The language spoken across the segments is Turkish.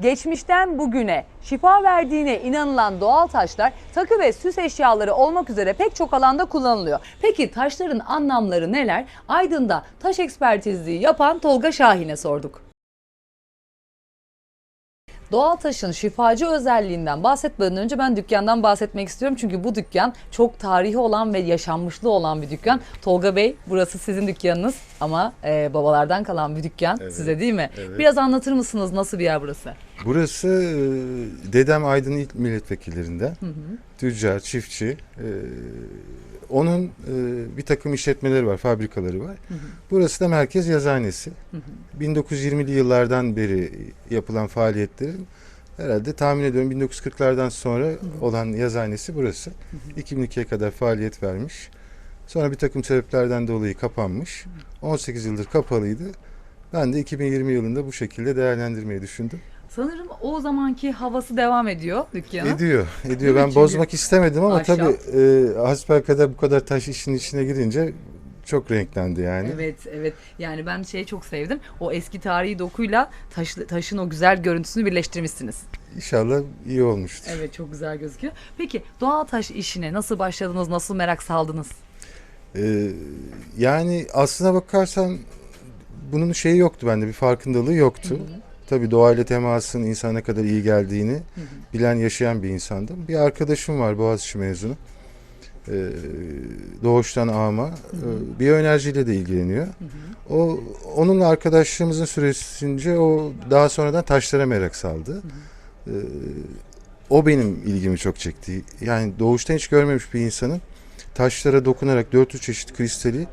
Geçmişten bugüne şifa verdiğine inanılan doğal taşlar takı ve süs eşyaları olmak üzere pek çok alanda kullanılıyor. Peki taşların anlamları neler? Aydın'da taş ekspertizliği yapan Tolga Şahin'e sorduk. Doğal taşın şifacı özelliğinden bahsetmeden önce ben dükkandan bahsetmek istiyorum. Çünkü bu dükkan çok tarihi olan ve yaşanmışlığı olan bir dükkan. Tolga Bey burası sizin dükkanınız ama e, babalardan kalan bir dükkan Evet, size değil mi? evet. Biraz anlatır mısınız nasıl bir yer burası? Burası e, dedem Aydın ilk milletvekillerinden. Tüccar, çiftçi. e, Onun e, bir takım işletmeleri var, fabrikaları var. Burası da merkez yazıhanesi. 1920'li yıllardan beri yapılan faaliyetlerin herhalde tahmin ediyorum 1940'lardan sonra olan yazıhanesi burası. 2002'ye kadar faaliyet vermiş. Sonra bir takım sebeplerden dolayı kapanmış. 18 yıldır kapalıydı. Ben de 2020 yılında bu şekilde değerlendirmeyi düşündüm. Sanırım o zamanki havası devam ediyor dükkanın. Ediyor, ediyor. Ben Çünkü bozmak istemedim ama ahşap. tabii e, hasbelkader bu kadar taş işin içine girince çok renklendi yani. Evet evet yani ben şeyi çok sevdim. O eski tarihi dokuyla taş, taşın o güzel görüntüsünü birleştirmişsiniz. İnşallah iyi olmuştur. Evet çok güzel gözüküyor. Peki doğal taş işine nasıl başladınız? Nasıl merak saldınız? E, yani aslına bakarsan bunun şeyi yoktu bende, bir farkındalığı yoktu. Tabii doğayla temasın insana ne kadar iyi geldiğini bilen, yaşayan bir insandım. Bir arkadaşım var Boğaziçi mezunu. Ee, doğuştan ama e, biyoenerjiyle de ilgileniyor. O onunla arkadaşlığımızın süresince o daha sonradan taşlara merak saldı. Ee, o benim ilgimi çok çekti. Yani doğuştan hiç görmemiş bir insanın taşlara dokunarak 400 çeşit kristali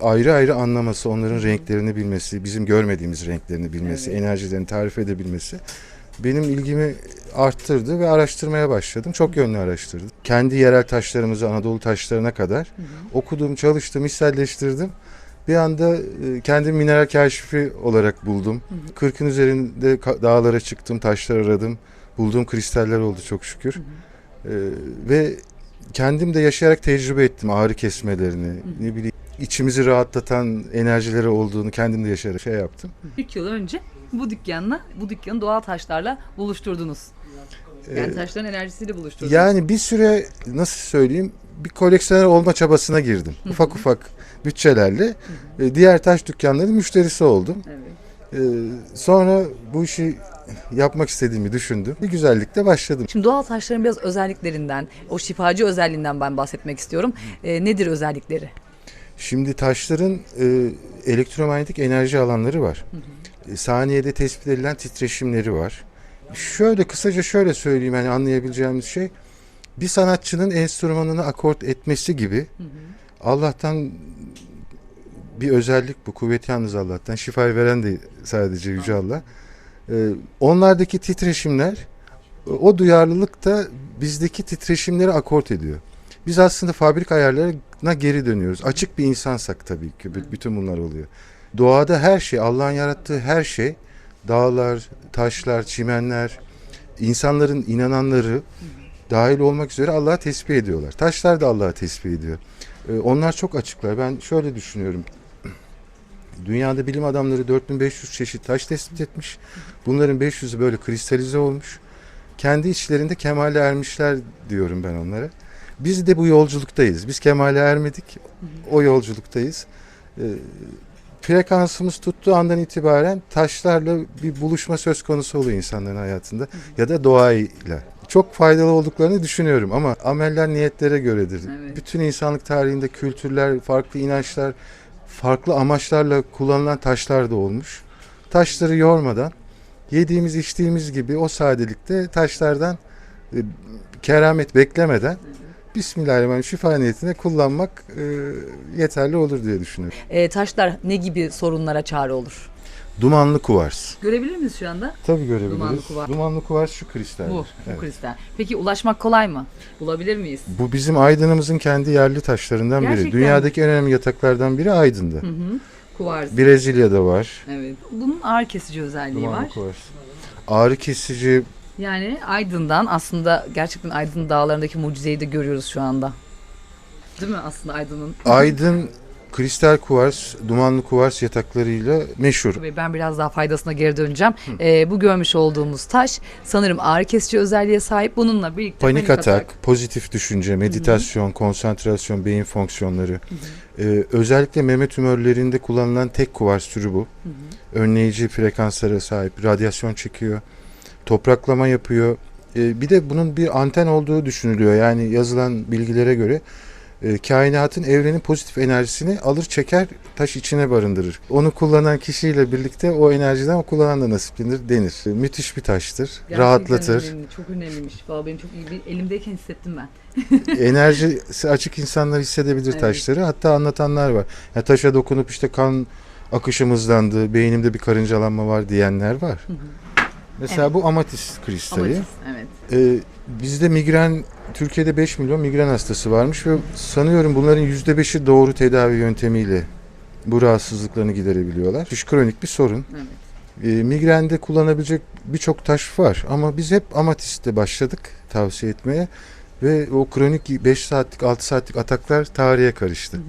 ayrı ayrı anlaması, onların renklerini bilmesi, bizim görmediğimiz renklerini bilmesi, Evet. enerjilerini tarif edebilmesi benim ilgimi arttırdı ve araştırmaya başladım. Çok yönlü araştırdım. Kendi yerel taşlarımızı Anadolu taşlarına kadar okudum, çalıştım, hisselleştirdim. Bir anda e, kendimi mineral kaşifi olarak buldum. Kırkın üzerinde dağlara çıktım, taşlar aradım. Bulduğum kristaller oldu çok şükür. E, ve kendim de yaşayarak tecrübe ettim ağrı kesmelerini. Ne bileyim içimizi rahatlatan enerjileri olduğunu kendim de yaşayarak şey yaptım. 3 yıl önce bu dükkanla, bu dükkanı doğal taşlarla buluşturdunuz. Yani Ee, taşların enerjisiyle buluşturdunuz. Yani bir süre nasıl söyleyeyim bir koleksiyoner olma çabasına girdim. Ufak ufak bütçelerle diğer taş dükkanların müşterisi oldum. Evet. E, Sonra bu işi yapmak istediğimi düşündüm. Bir güzellikle başladım. Şimdi doğal taşların biraz özelliklerinden, o şifacı özelliğinden ben bahsetmek istiyorum. Ee, nedir özellikleri? Şimdi taşların e, elektromanyetik enerji alanları var. E, saniyede tespit edilen titreşimleri var. Şöyle kısaca şöyle söyleyeyim hani anlayabileceğimiz şey bir sanatçının enstrümanını akort etmesi gibi Allah'tan bir özellik bu. Kuvvet yalnız Allah'tan. Şifayı veren de sadece Yüce Allah. E, onlardaki titreşimler o duyarlılık da bizdeki titreşimleri akort ediyor. Biz aslında fabrika ayarlarına geri dönüyoruz. Açık bir insansak tabii ki bütün bunlar oluyor. Doğada her şey, Allah'ın yarattığı her şey, dağlar, taşlar, çimenler, insanların inananları dahil olmak üzere Allah'a tesbih ediyorlar. Taşlar da Allah'a tesbih ediyor. Ee, onlar çok açıklar. Ben şöyle düşünüyorum. Dünyada bilim adamları 4500 çeşit taş tespit etmiş. Bunların 500'ü böyle kristalize olmuş. Kendi içlerinde kemale ermişler diyorum ben onlara. Biz de bu yolculuktayız. Biz kemale ermedik. O yolculuktayız. Ee, frekansımız tuttuğu andan itibaren taşlarla bir buluşma söz konusu oluyor insanların hayatında ya da doğayla. Çok faydalı olduklarını düşünüyorum ama ameller niyetlere göredir. Evet. Bütün insanlık tarihinde kültürler, farklı inançlar, farklı amaçlarla kullanılan taşlar da olmuş. Taşları yormadan yediğimiz içtiğimiz gibi o sadelikte taşlardan e, keramet beklemeden Bismillahirrahmanirrahim şifa niyetine kullanmak e, yeterli olur diye düşünüyorum. Ee, taşlar ne gibi sorunlara çare olur? Dumanlı kuvars. Görebilir miyiz şu anda? Tabii görebiliriz. Dumanlı kuvars. Dumanlı kuvars şu kristal. Bu, bu Evet. kristal. Peki ulaşmak kolay mı? Bulabilir miyiz? Bu bizim Aydın'ımızın kendi yerli taşlarından Gerçekten biri. mi? Dünyadaki en önemli yataklardan biri Aydın'da. Hı hı. Kuvars. Brezilya'da var. Evet. Bunun ağrı kesici özelliği Dumanlı var. kuvars. Ağrı kesici, Yani Aydın'dan aslında gerçekten Aydın dağlarındaki mucizeyi de görüyoruz şu anda. Değil mi aslında Aydın'ın? Aydın kristal kuvars, dumanlı kuvars yataklarıyla meşhur. Ve ben biraz daha faydasına geri döneceğim. Ee, bu görmüş olduğumuz taş sanırım ağrı kesici özelliğe sahip. Bununla birlikte Panik atak, pozitif düşünce, meditasyon, konsantrasyon, beyin fonksiyonları. Ee, özellikle meme tümörlerinde kullanılan tek kuvars türü bu. Önleyici frekanslara sahip, radyasyon çekiyor, topraklama yapıyor. Ee, bir de bunun bir anten olduğu düşünülüyor. Yani yazılan bilgilere göre e, kainatın evrenin pozitif enerjisini alır çeker taş içine barındırır. Onu kullanan kişiyle birlikte o enerjiden o kullanan da nasiplenir denir. E, Müthiş bir taştır. Gerçekten rahatlatır. Önemli, çok önemliymiş. Vallahi benim çok iyi bir elimdeyken hissettim ben. enerjisi açık insanlar hissedebilir Evet. taşları. Hatta anlatanlar var. Ya taşa dokunup işte kan akışım hızlandı, beynimde bir karıncalanma var diyenler var. Mesela Evet. bu amatist kristali. Amatist, evet. Ee, bizde migren, Türkiye'de 5 milyon migren hastası varmış ve sanıyorum bunların %5'i doğru tedavi yöntemiyle bu rahatsızlıklarını giderebiliyorlar. Düş kronik bir sorun. Evet. E, migrende kullanabilecek birçok taş var ama biz hep amatiste başladık tavsiye etmeye ve o kronik 5 saatlik 6 saatlik ataklar tarihe karıştı.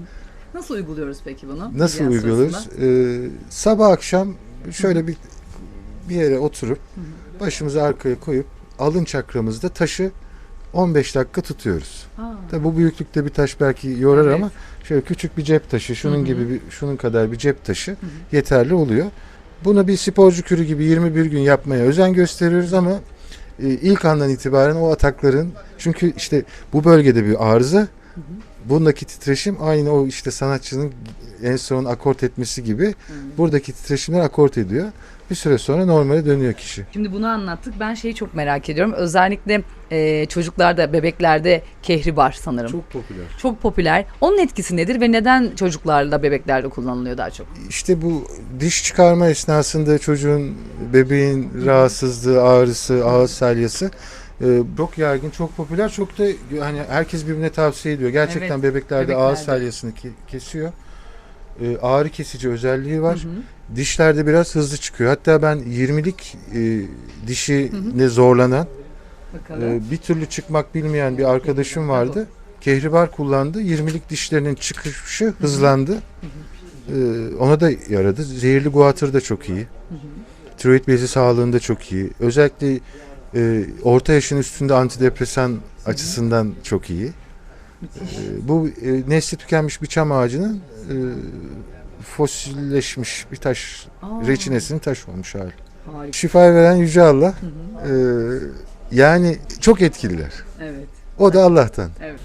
Nasıl uyguluyoruz peki bunu? Nasıl uyguluyoruz? sırasında? E, sabah akşam şöyle bir bir yere oturup başımızı arkaya koyup alın çakramızda taşı 15 dakika tutuyoruz. Tabii bu büyüklükte bir taş belki yorar Evet. ama şöyle küçük bir cep taşı, şunun Hı hı. gibi bir, şunun kadar bir cep taşı yeterli oluyor. Bunu bir sporcu kürü gibi 21 gün yapmaya özen gösteriyoruz ama e, ilk andan itibaren o atakların çünkü işte bu bölgede bir arıza bundaki titreşim aynı o işte sanatçının en son akort etmesi gibi buradaki titreşimler akort ediyor. Bir süre sonra normale dönüyor kişi. Şimdi bunu anlattık. Ben şeyi çok merak ediyorum. Özellikle e, çocuklarda, bebeklerde kehribar sanırım. Çok, popüler. popüler. Onun etkisi nedir ve neden çocuklarla, bebeklerde kullanılıyor daha çok? İşte bu diş çıkarma esnasında çocuğun, bebeğin rahatsızlığı, ağrısı, ağız salyası e, çok yaygın, çok popüler. Çok da hani herkes birbirine tavsiye ediyor. Gerçekten Evet, bebeklerde, ağız bebeklerde. salyasını ke- kesiyor. E, ağrı kesici özelliği var. Hı hı. Dişlerde biraz hızlı çıkıyor. Hatta ben 20'lik e, dişine zorlanan, Bakalım. e, bir türlü çıkmak bilmeyen bir arkadaşım vardı. Kehribar kullandı. 20'lik dişlerinin çıkışı hızlandı. E, ona da yaradı. Zehirli guatr da çok iyi. Tiroid bezi sağlığında çok iyi. Özellikle e, orta yaşın üstünde antidepresan açısından çok iyi. E, bu e, nesli tükenmiş bir çam ağacının e, fosilleşmiş bir taş, Aa, reçinesinin taş olmuş hali. harika. Şifa veren Yüce Allah. Hı hı. e, yani çok etkililer. Evet. O da Allah'tan. Evet.